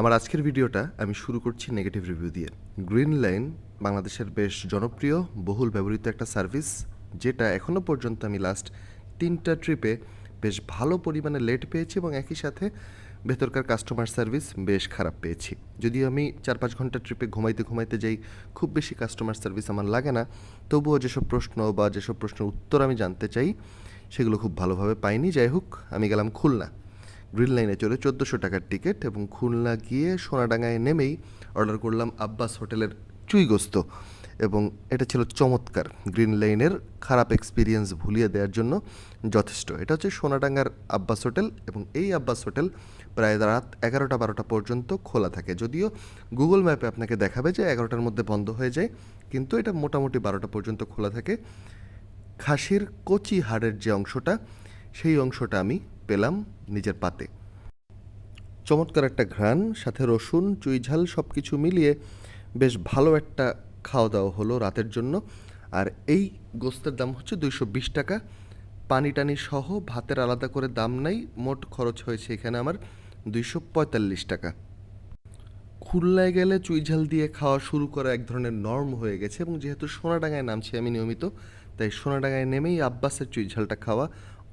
আমার আজকের ভিডিওটা আমি শুরু করছি নেগেটিভ রিভিউ দিয়ে। গ্রিন লাইন বাংলাদেশের বেশ জনপ্রিয়, বহুল ব্যবহৃত একটা সার্ভিস যেটা এখনও পর্যন্ত আমি লাস্ট তিনটা ট্রিপে বেশ ভালো পরিমাণে লেট পেয়েছি এবং একই সাথে ভেতরকার কাস্টমার সার্ভিস বেশ খারাপ পেয়েছি। যদিও আমি চার পাঁচ ঘণ্টা ট্রিপে ঘুমাইতে ঘুমাইতে যাই খুব বেশি কাস্টমার সার্ভিস আমার লাগে না, তবুও যেসব প্রশ্ন বা যেসব প্রশ্নের উত্তর আমি জানতে চাই, সেগুলো খুব ভালোভাবে পাইনি। যাই হোক, আমি গেলাম খুলনা। গ্রিন লাইনে চলে চোদ্দোশো টাকার টিকিট এবং খুলনা গিয়ে সোনাডাঙ্গায় নেমেই অর্ডার করলাম আব্বাস হোটেলের চুইগোস্ত এবং এটা ছিল চমৎকার। গ্রিন লাইনের খারাপ এক্সপিরিয়েন্স ভুলিয়ে দেওয়ার জন্য যথেষ্ট। এটা হচ্ছে সোনাডাঙ্গার আব্বাস হোটেল এবং এই আব্বাস হোটেল প্রায় রাত এগারোটা বারোটা পর্যন্ত খোলা থাকে। যদিও গুগল ম্যাপে আপনাকে দেখাবে যে এগারোটার মধ্যে বন্ধ হয়ে যায়, কিন্তু এটা মোটামুটি বারোটা পর্যন্ত খোলা থাকে। খাসির কচি হাড়ের যে অংশটা, সেই অংশটা আমি পেলাম নিজের পাতে। চমৎকার একটা ঘ্রাণ, সাথে রসুন চুইঝাল সব কিছু মিলিয়ে বেশ ভালো একটা খাওয়া দাওয়া হলো রাতের জন্য। আর এই গোস্তের দাম হচ্ছে দুইশো বিশ টাকা। পানি টানি সহ ভাতের আলাদা করে দাম নাই, মোট খরচ হয়েছে এখানে আমার দুইশো পঁয়তাল্লিশ টাকা। খুলনায় গেলে চুইঝাল দিয়ে খাওয়া শুরু করা এক ধরনের নর্ম হয়ে গেছে এবং যেহেতু সোনাডাঙ্গায় নামছি আমি নিয়মিত, তাই সোনাডাঙ্গায় নেমেই আব্বাসের চুইঝালটা খাওয়া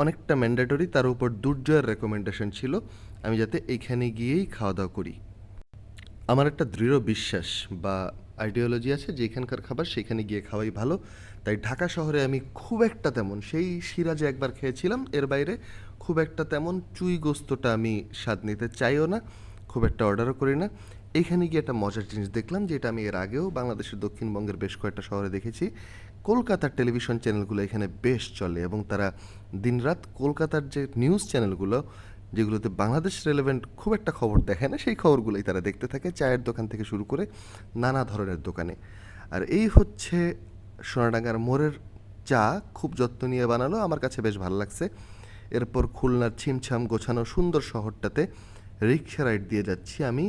অনেকটা ম্যান্ডেটরি তার উপর দুর্জয়ের রেকমেন্ডেশন ছিল, আমি যাতে এইখানে গিয়েই খাওয়া দাওয়া করি। আমার একটা দৃঢ় বিশ্বাস বা আইডিওলজি আছে যে এখানকার খাবার সেখানে গিয়ে খাওয়াই ভালো। তাই ঢাকা শহরে আমি খুব একটা তেমন, সেই সিরাজে একবার খেয়েছিলাম, এর বাইরে খুব একটা তেমন চুই গোস্তটা আমি স্বাদ নিতে চাইও না, খুব একটা অর্ডারও করি না। এখানে গিয়ে একটা মজার জিনিস দেখলাম, যেটা আমি এর আগেও বাংলাদেশের দক্ষিণবঙ্গের বেশ কয়েকটা শহরে দেখেছি। কলকাতার টেলিভিশন চ্যানেলগুলো এখানে বেশ চলে এবং তারা দিনরাত কলকাতার যে নিউজ চ্যানেলগুলো, যেগুলোতে বাংলাদেশ রেলেভেন্ট খুব একটা খবর দেখায় না, সেই খবরগুলোই তারা দেখতে থাকে চায়ের দোকান থেকে শুরু করে নানা ধরনের দোকানে। আর এই হচ্ছে সোনাডাঙ্গার মোড়ের চা, খুব যত্ন নিয়ে বানালো, আমার কাছে বেশ ভালো লাগছে। এরপর খুলনার ছিমছাম গোছানো সুন্দর শহরটাতে রিক্সা রাইড দিয়ে যাচ্ছি আমি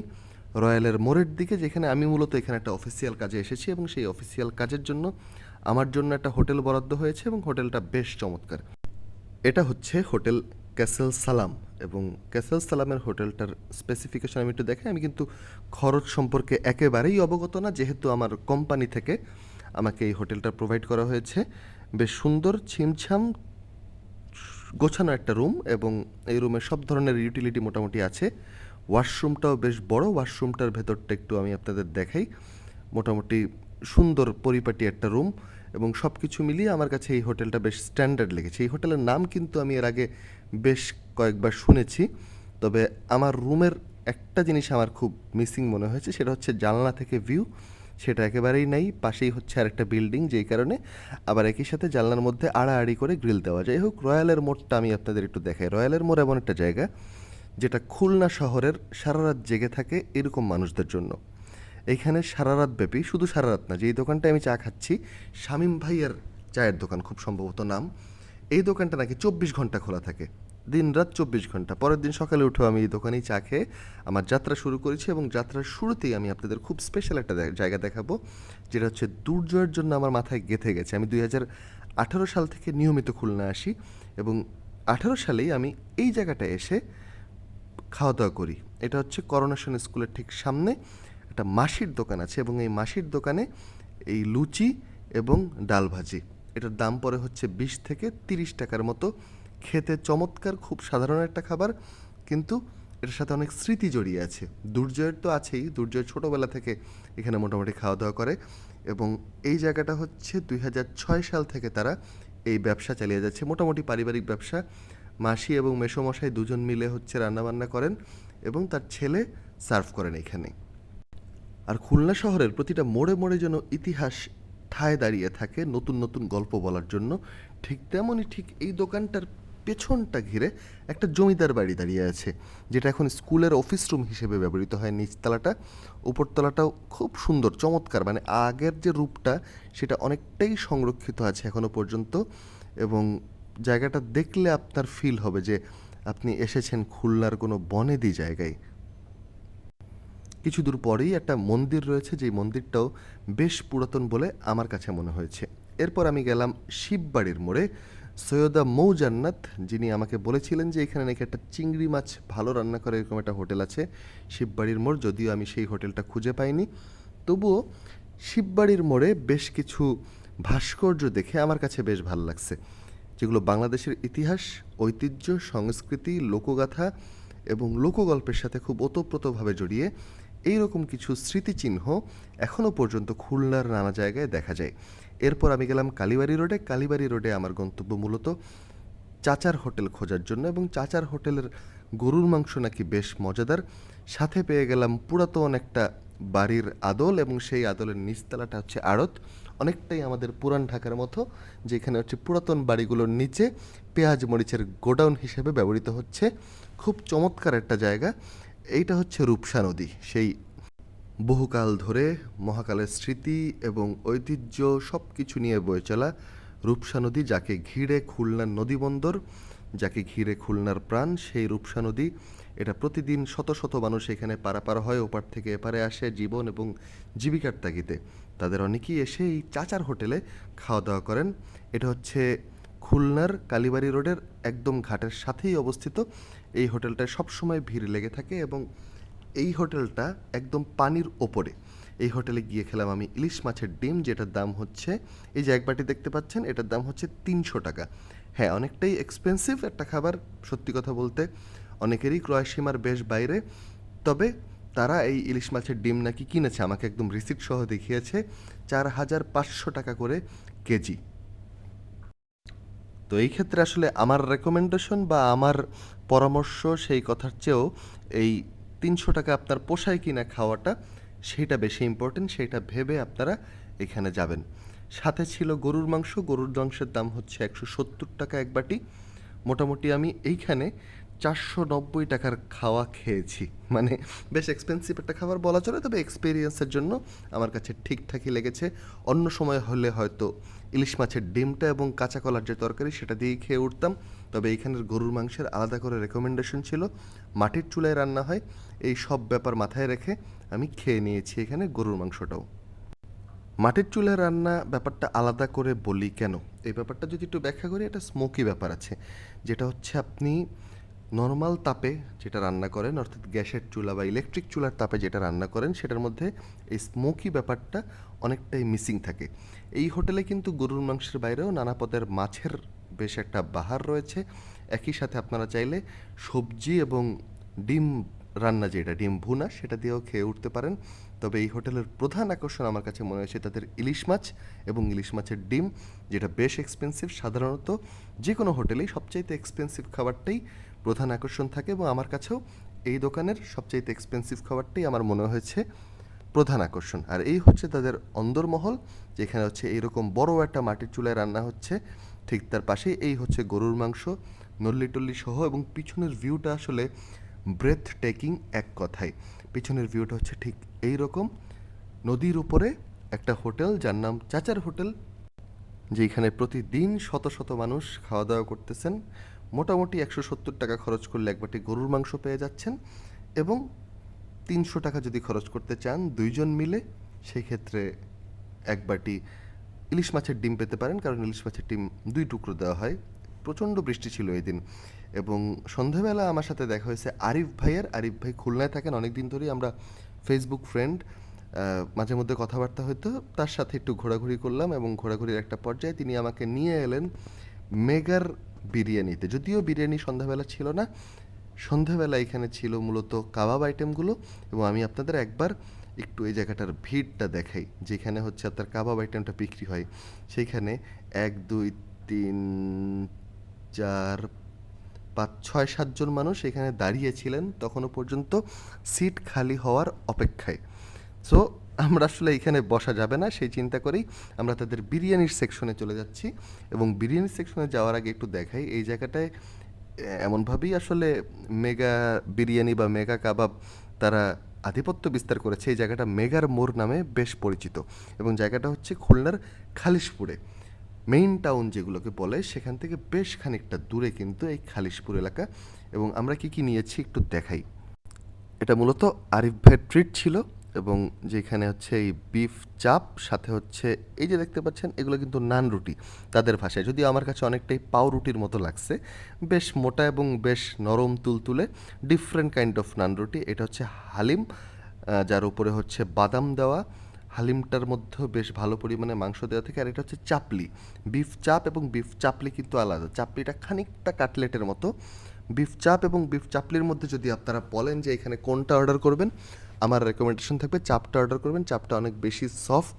রয়্যালের মোড়ের দিকে, যেখানে আমি মূলত এখানে একটা অফিসিয়াল কাজে এসেছি এবং সেই অফিসিয়াল কাজের জন্য আমার জন্য একটা হোটেল বরাদ্দ হয়েছে এবং হোটেলটা বেশ চমৎকার। এটা হচ্ছে হোটেল ক্যাসেল সালাম এবং ক্যাসেল সালামের হোটেলটার স্পেসিফিকেশন আমি একটু দেখাই। আমি কিন্তু খরচ সম্পর্কে একেবারেই অবগত না, যেহেতু আমার কোম্পানি থেকে আমাকে এই হোটেলটা প্রোভাইড করা হয়েছে। বেশ সুন্দর, ছিমছাম, গোছানো একটা রুম এবং এই রুমে সব ধরনের ইউটিলিটি মোটামুটি আছে। ওয়াশরুমটাও বেশ বড়, ওয়াশরুমটার ভেতরটা একটু আমি আপনাদের দেখাই। মোটামুটি সুন্দর, পরিপাটি একটা রুম এবং সব কিছু মিলিয়ে আমার কাছে এই হোটেলটা বেশ স্ট্যান্ডার্ড লেগেছে। এই হোটেলের নাম কিন্তু আমি এর আগে বেশ কয়েকবার শুনেছি, তবে আমার রুমের একটা জিনিস আমার খুব মিসিং মনে হয়েছে, সেটা হচ্ছে জানলা থেকে ভিউ সেটা একেবারেই নাই, পাশেই হচ্ছে আরেকটা বিল্ডিং যেই কারণে আবার একই সাথে জানলার মধ্যে আড়াআড়ি করে গ্রিল দেওয়া। যাই হোক, রয়্যালের মোড়টা আমি আপনাদের একটু দেখাই। রয়্যালের মোড় এমন একটা জায়গা, যেটা খুলনা শহরের সারা রাত জেগে থাকে এরকম মানুষদের জন্য। এইখানে সারা রাত ব্যাপী, শুধু সারা রাত না, যেই দোকানটায় আমি চা খাচ্ছি, শামীম ভাইয়ার চায়ের দোকান খুব সম্ভবত নাম। এই দোকানটা নাকি চব্বিশ ঘণ্টা খোলা থাকে। দিন রাত চব্বিশ ঘণ্টা। পরের দিন সকালে উঠেও আমি এই দোকানেই চা খেয়ে আমার যাত্রা শুরু করেছি এবং যাত্রার শুরুতেই আমি আপনাদের খুব স্পেশাল একটা জায়গা দেখাবো, যেটা হচ্ছে দুর্জয়ের জন্য আমার মাথায় গেঁথে গেছে। আমি দুই হাজার আঠারো সাল থেকে নিয়মিত খুলনা আসি এবং আঠারো সালেই আমি এই জায়গাটায় এসে খাওয়া দাওয়া করি। এটা হচ্ছে করোনেশন স্কুলের ঠিক সামনে। একটা মাসির দোকান আছে এবং এই মাসির দোকানে এই লুচি এবং ডাল ভাজি। এটার দাম পড়ে হচ্ছে বিশ থেকে তিরিশ টাকার মতো। খেতে চমৎকার, খুব সাধারণ একটা খাবার, কিন্তু এটার সাথে অনেক স্মৃতি জড়িয়ে আছে। দুর্জয়ের তো আছেই, দুর্জয় ছোটোবেলা থেকে এখানে মোটামুটি খাওয়া দাওয়া করে এবং এই জায়গাটা হচ্ছে দুই হাজার ছয় সাল থেকে তারা এই ব্যবসা চালিয়ে যাচ্ছে। মোটামুটি পারিবারিক ব্যবসা। মাসি এবং মেসোমশাই দুজন মিলে হচ্ছে রান্নাবান্না করেন এবং তার ছেলে সার্ভ করেন এখানে। আর খুলনা শহরের প্রতিটা মোড়ে মোড়ে যেন ইতিহাস ঠায় দাঁড়িয়ে থাকে, নতুন নতুন গল্প বলার জন্য। ঠিক তেমনই ঠিক এই দোকানটার পেছনটা ঘিরে একটা জমিদার বাড়ি দাঁড়িয়ে আছে, যেটা এখন স্কুলের অফিস রুম হিসেবে ব্যবহৃত হয়। নিচতলাটা, উপরতলাটাও খুব সুন্দর, চমৎকার। মানে আগের যে রূপটা, সেটা অনেকটাই সংরক্ষিত আছে এখনও পর্যন্ত। এবং জায়গাটা দেখলে আপনার ফিল হবে যে আপনি এসেছেন খুলনার কোনো বনেদি জায়গায়। কিছু দূর পরেই একটা মন্দির রয়েছে, যেই মন্দিরটাও বেশ পুরাতন বলে আমার কাছে মনে হয়েছে। এরপর আমি গেলাম শিববাড়ির মোড়ে। সৈয়দা মৌ জান্নাত, যিনি আমাকে বলেছিলেন যে এখানে নাকি একটা চিংড়ি মাছ ভালো রান্না করে, এরকম একটা হোটেল আছে শিববাড়ির মোড়, যদিও আমি সেই হোটেলটা খুঁজে পাইনি। তবুও শিববাড়ির মোড়ে বেশ কিছু ভাস্কর্য দেখে আমার কাছে বেশ ভালো লাগছে, যেগুলো বাংলাদেশের ইতিহাস, ঐতিহ্য, সংস্কৃতি, লোকগাথা এবং লোকগল্পের সাথে খুব ওতপ্রোতভাবে জড়িয়ে এই রকম কিছু স্মৃতিচিহ্ন এখনও পর্যন্ত খুলনার নানা জায়গায় দেখা যায়। এরপর আমি গেলাম কালীবাড়ি রোডে। কালীবাড়ি রোডে আমার গন্তব্য মূলত চাচার হোটেল খোঁজার জন্য এবং চাচার হোটেলের গরুর মাংস নাকি বেশ মজাদার। সাথে পেয়ে গেলাম পুরাতন একটা বাড়ির আদল এবং সেই আদলের নিচতলাটা হচ্ছে আড়ত। অনেকটাই আমাদের পুরান ঢাকার মতো, যেখানে হচ্ছে পুরাতন বাড়িগুলোর নিচে পেঁয়াজ মরিচের গোডাউন হিসেবে ব্যবহৃত হচ্ছে। খুব চমৎকার একটা জায়গা। এইটা হচ্ছে রূপসা নদী। সেই বহুকাল ধরে মহাকালের স্মৃতি এবং ঐতিহ্য সব কিছু নিয়ে বয়ে চলা রূপসা নদী, যাকে ঘিরে খুলনার নদীবন্দর যাকে ঘিরে খুলনার প্রাণ, সেই রূপসা নদী। এটা প্রতিদিন শত শত মানুষ এখানে পারাপার হয়, ওপার থেকে এপারে আসে জীবন এবং জীবিকার তাগিদে। তাদের অনেকেই এসে এই চাচার হোটেলে খাওয়া দাওয়া করেন। এটা হচ্ছে খুলনার কালীবাড়ি রোডের একদম ঘাটের সাথেই অবস্থিত। এই হোটেলটায় সবসময় ভিড় লেগে থাকে এবং এই হোটেলটা একদম পানির ওপরে। এই হোটেলে গিয়ে খেলাম আমি ইলিশ মাছের ডিম, যেটার দাম হচ্ছে, এই যে এক বাটি দেখতে পাচ্ছেন, এটার দাম হচ্ছে তিনশো টাকা। হ্যাঁ অনেকটাই এক্সপেন্সিভ একটা খাবার, সত্যি কথা বলতে অনেকেরই ক্রয় সীমার বেশ বাইরে। তবে তারা এই ইলিশ মাছের ডিম নাকি কিনেছে, আমাকে একদম রিসিপ্ট সহ দেখিয়েছে, চার হাজার পাঁচশো টাকা করে কেজি। তো এই ক্ষেত্রে আসলে আমার রেকমেন্ডেশন বা আমার পরামর্শ সেই কথার চেয়েও এই তিনশো টাকা আপনার পোষায় কিনা খাওয়াটা সেটা বেশি ইম্পর্টেন্ট সেটা ভেবে আপনারা এখানে যাবেন। সাথে ছিল গরুর মাংস, গরুর মাংসের দাম হচ্ছে একশো সত্তর টাকা এক বাটি। মোটামুটি আমি এইখানে চারশো নব্বই টাকার খাওয়া খেয়েছি। মানে বেশ এক্সপেন্সিভ একটা খাবার বলা চলে, তবে এক্সপিরিয়েন্সের জন্য আমার কাছে ঠিকঠাকই লেগেছে। অন্য সময় হলে হয়তো ইলিশ মাছের ডিমটা এবং কাঁচা কলার যে তরকারি সেটা দিয়েই খেয়ে উঠতাম। তবে এইখানের গরুর মাংসের আলাদা করে রেকমেন্ডেশন ছিল, মাটির চুলায় রান্না হয়, এই সব ব্যাপার মাথায় রেখে আমি খেয়ে নিয়েছি এখানে গরুর মাংসটাও। মাটির চুলায় রান্না ব্যাপারটা আলাদা করে বলি কেন? এই ব্যাপারটা যদি একটু ব্যাখ্যা করি, এটা স্মোকি ব্যাপার আছে। যেটা হচ্ছে আপনি নর্মাল তাপে যেটা রান্না করেন, অর্থাৎ গ্যাসের চুলা বা ইলেকট্রিক চুলার তাপে যেটা রান্না করেন, সেটার মধ্যে এই স্মোকি ব্যাপারটা অনেকটাই মিসিং থাকে। এই হোটেলে কিন্তু গরুর মাংসের বাইরেও নানা পদের মাছের বেশ একটা বাহার রয়েছে। একই সাথে আপনারা চাইলে সবজি এবং ডিম রান্না যেটা, ডিম ভুনা, সেটা দিয়েও খেয়ে উঠতে পারেন। তবে এই হোটেলের প্রধান আকর্ষণ আমার কাছে মনে হয়েছে তাদের ইলিশ মাছ এবং ইলিশ মাছের ডিম, যেটা বেশ এক্সপেন্সিভ সাধারণত যে কোনো হোটেলেই সবচাইতে এক্সপেন্সিভ খাবারটাই প্রধান আকর্ষণ থাকে এবং আমার কাছেও এই দোকানের সবচাইতে এক্সপেন্সিভ খাবারটাই আমার মনে হয়েছে প্রধান আকর্ষণ। আর এই হচ্ছে তাদের অন্দরমহল, যেখানে হচ্ছে এইরকম বড় একটা মাটির চুলায় রান্না হচ্ছে। ঠিক তার পাশেই এই হচ্ছে গরুর মাংস, নল্লি টল্লি সহ এবং পিছনের ভিউটা আসলে ব্রেথ টেকিং এক কথায়। পিছনের ভিউটা হচ্ছে ঠিক এই রকম নদীর উপরে একটা হোটেল, যার নাম চাচার হোটেল যেখানে প্রতিদিন শত শত মানুষ খাওয়া দাওয়া করতেছেন। মোটামুটি একশো সত্তর টাকা খরচ করলে এক বাটি গরুর মাংস পেয়ে যাচ্ছেন এবং তিনশো টাকা যদি খরচ করতে চান দুইজন মিলে সেই ক্ষেত্রে এক বাটি ইলিশ মাছের ডিম পেতে পারেন, কারণ ইলিশ মাছের ডিম দুই টুকরো দেওয়া হয়। প্রচণ্ড বৃষ্টি ছিল এই দিন এবং সন্ধ্যাবেলা আমার সাথে দেখা হয়েছে আরিফ ভাইয়ের। আরিফ ভাই খুলনায় থাকেন অনেক দিন ধরেই আমরা ফেসবুক ফ্রেন্ড মাঝে মধ্যে কথাবার্তা হতো তার সাথে একটু ঘোরাঘুরি করলাম এবং ঘোরাঘুরির একটা পর্যায়ে তিনি আমাকে নিয়ে এলেন মেগার বিরিয়ানিতে। যদিও বিরিয়ানি সন্ধ্যাবেলা ছিল না, সন্ধ্যাবেলা এখানে ছিল মূলত কাবাব আইটেমগুলো এবং আমি আপনাদের একবার একটু এই জায়গাটার ভিড়টা দেখাই, যেখানে হচ্ছে আপনার কাবাব আইটেমটা বিক্রি হয়। সেইখানে এক, দুই, তিন, চার, পাঁচ, ছয় সাতজন মানুষ এখানে দাঁড়িয়েছিলেন তখনও পর্যন্ত সিট খালি হওয়ার অপেক্ষায়। সো আমরা আসলে এখানে বসা যাবে না, সেই চিন্তা করেই আমরা তাদের বিরিয়ানির সেকশনে চলে যাচ্ছি। এবং বিরিয়ানির সেকশনে যাওয়ার আগে একটু দেখাই, এই জায়গাটায় এমনভাবেই আসলে মেগা বিরিয়ানি বা মেগা কাবাব তারা আধিপত্য বিস্তার করেছে। এই জায়গাটা মেগার মোড় নামে বেশ পরিচিত এবং জায়গাটা হচ্ছে খুলনার খালিশপুরে। মেইন টাউন যেগুলোকে বলে, সেখান থেকে বেশ খানিকটা দূরে কিন্তু এই খালিশপুর এলাকা। এবং আমরা কি কি নিয়েছি একটু দেখাই। এটা মূলত আরিফ ভাইয়ের ট্রিট ছিল। এবং যেখানে হচ্ছে এই বিফ চাপ সাথে হচ্ছে এই যে দেখতে পাচ্ছেন, এগুলো কিন্তু নান রুটি তাদের ভাষায়। যদিও আমার কাছে অনেকটাই পাও রুটির মতো লাগছে, বেশ মোটা এবং বেশ নরম তুলতুলে ডিফারেন্ট কাইন্ড অফ নান রুটি। এটা হচ্ছে হালিম যার উপরে হচ্ছে বাদাম দেওয়া, হালিমটার মধ্যেও বেশ ভালো পরিমাণে মাংস দেওয়া থাকে, আর এটা হচ্ছে চাপলি। বিফ চাপ এবং বিফ চাপলি কিন্তু আলাদা। চাপলিটা খানিকটা কাটলেটের মতো। বিফ চাপ এবং বিফ চাপলির মধ্যে যদি আপনারা বলেন যে এখানে কোনটা অর্ডার করবেন আমার রেকমেন্ডেশন থাকবে, চাপটা অর্ডার করবেন, চাপটা অনেক বেশি সফট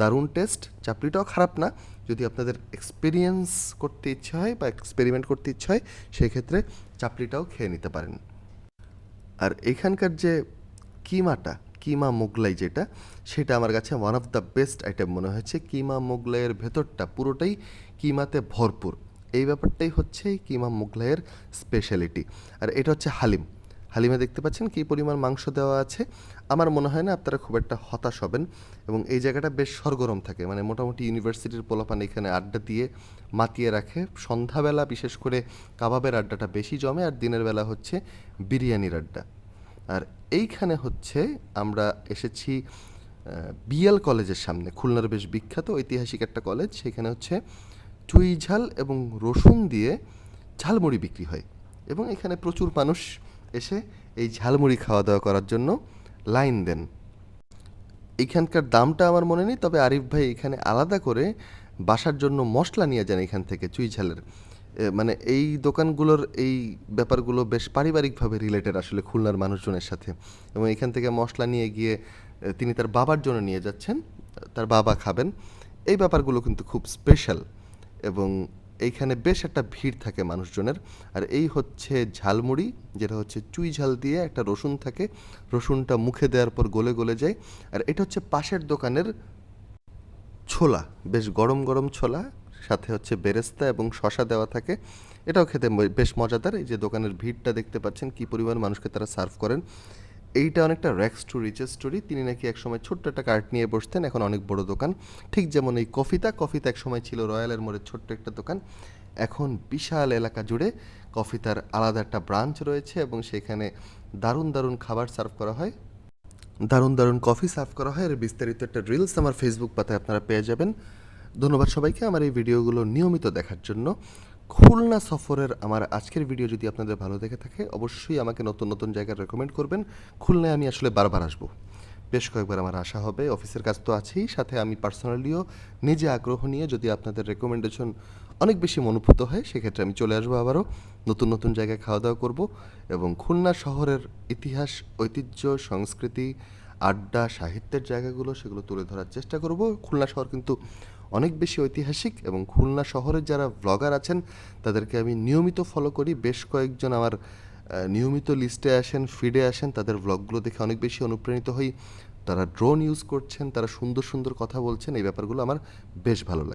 দারুণ টেস্ট চাপলিটাও খারাপ না। যদি আপনাদের এক্সপিরিয়েন্স করতে ইচ্ছে হয় বা এক্সপেরিমেন্ট করতে ইচ্ছে হয়, সেক্ষেত্রে চাপলিটাও খেয়ে নিতে পারেন। আর এখানকার যে কিমাটা, কিমা মোগলাই যেটা, সেটা আমার কাছে one of the best item মনে হয়েছে। কিমা মোগলাইয়ের ভেতরটা পুরোটাই কিমাতে ভরপুর। এই ব্যাপারটাই হচ্ছে কিমা মোগলাইয়ের স্পেশালিটি আর এটা হচ্ছে হালিম। হালিমে দেখতে পাচ্ছেন কী পরিমাণ মাংস দেওয়া আছে। আমার মনে হয় না আপনারা খুব একটা হতাশ হবেন এবং এই জায়গাটা বেশ সরগরম থাকে। মানে মোটামুটি ইউনিভার্সিটির পোলাপান এখানে আড্ডা দিয়ে মাতিয়ে রাখে। সন্ধ্যাবেলা বিশেষ করে কাবাবের আড্ডাটা বেশি জমে আর দিনের বেলা হচ্ছে বিরিয়ানির আড্ডা। আর এইখানে হচ্ছে আমরা এসেছি বিএল কলেজের সামনে। খুলনার বেশ বিখ্যাত ঐতিহাসিক একটা কলেজ। সেখানে হচ্ছে চুই ঝাল এবং রসুন দিয়ে ঝালমুড়ি বিক্রি হয়। এবং এখানে প্রচুর মানুষ এসে এই ঝালমুড়ি খাওয়া দাওয়া করার জন্য লাইন দেন। এইখানকার দামটা আমার মনে নেই, তবে আরিফ ভাই এখানে আলাদা করে বাসার জন্য মশলা নিয়ে যান এখান থেকে চুই ঝালের। মানে এই দোকানগুলোর এই ব্যাপারগুলো বেশ পারিবারিকভাবে রিলেটেড আসলে খুলনার মানুষজনের সাথে। এবং এখান থেকে মশলা নিয়ে গিয়ে তিনি তার বাবার জন্য নিয়ে যাচ্ছেন, তার বাবা খাবেন। এই ব্যাপারগুলো কিন্তু খুব স্পেশাল এবং এইখানে বেশ একটা ভিড় থাকে মানুষজনের। আর এই হচ্ছে ঝালমুড়ি, যেটা হচ্ছে চুই ঝাল দিয়ে একটা রসুন থাকে। রসুনটা মুখে দেওয়ার পর গলে গলে যায়। আর এটা হচ্ছে পাশের দোকানের ছোলা, বেশ গরম গরম ছোলা, সাথে হচ্ছে বেরেস্তা এবং শশা দেওয়া থাকে। এটাও খেতে বেশ মজাদার। এই যে দোকানের ভিড়টা দেখতে পাচ্ছেন, কি পরিমাণ মানুষকে তারা সার্ভ করেন। এইটা অনেকটা র্যাক্স টু রিচের স্টোরি তিনি নাকি একসময় ছোট্ট একটা কার্ট নিয়ে বসতেন, এখন অনেক বড় দোকান। ঠিক যেমন এই কফিতা কফিতা একসময় ছিল রয়্যালের মোড়ে ছোট্ট একটা দোকান। এখন বিশাল এলাকা জুড়ে কফিতার আলাদা একটা ব্রাঞ্চ রয়েছে এবং সেখানে দারুণ দারুণ খাবার সার্ভ করা হয়। দারুণ দারুণ কফি সার্ভ করা হয়। এর বিস্তারিত একটা রিলস আমার ফেসবুক পাতায় আপনারা পেয়ে যাবেন। ধন্যবাদ সবাইকে আমার এই ভিডিওগুলো নিয়মিত দেখার জন্য। খুলনা সফরের আমার আজকের ভিডিও যদি আপনাদের ভালো দেখে থাকে, অবশ্যই আমাকে নতুন নতুন জায়গায় রেকমেন্ড করবেন। খুলনায় আমি আসলে বারবার আসব। বেশ কয়েকবার আমার আশা হবে, অফিসের কাজ তো আছেই, সাথে আমি পার্সোনালিও নিজে আগ্রহ নিয়ে যদি আপনাদের রেকমেন্ডেশন অনেক বেশি মনোভূত হয়, সেক্ষেত্রে আমি চলে আসব আবারও। নতুন নতুন জায়গায় খাওয়া দাওয়া করব এবং খুলনা শহরের ইতিহাস, ঐতিহ্য, সংস্কৃতি, আড্ডা, সাহিত্যের জায়গাগুলো সেগুলো তুলে ধরার চেষ্টা করব। খুলনা শহর কিন্তু অনেক বেশি ঐতিহাসিক এবং খুলনা শহরের যারা ব্লগার আছেন, তাদেরকে আমি নিয়মিত ফলো করি। বেশ কয়েকজন আমার নিয়মিত লিস্টে আসেন ফিডে আসেন, তাদের ব্লগগুলো দেখে অনেক বেশি অনুপ্রাণিত হই। তারা ড্রোন ইউজ করছেন, তারা সুন্দর সুন্দর কথা বলছেন, এই ব্যাপারগুলো আমার বেশ ভালো লাগে।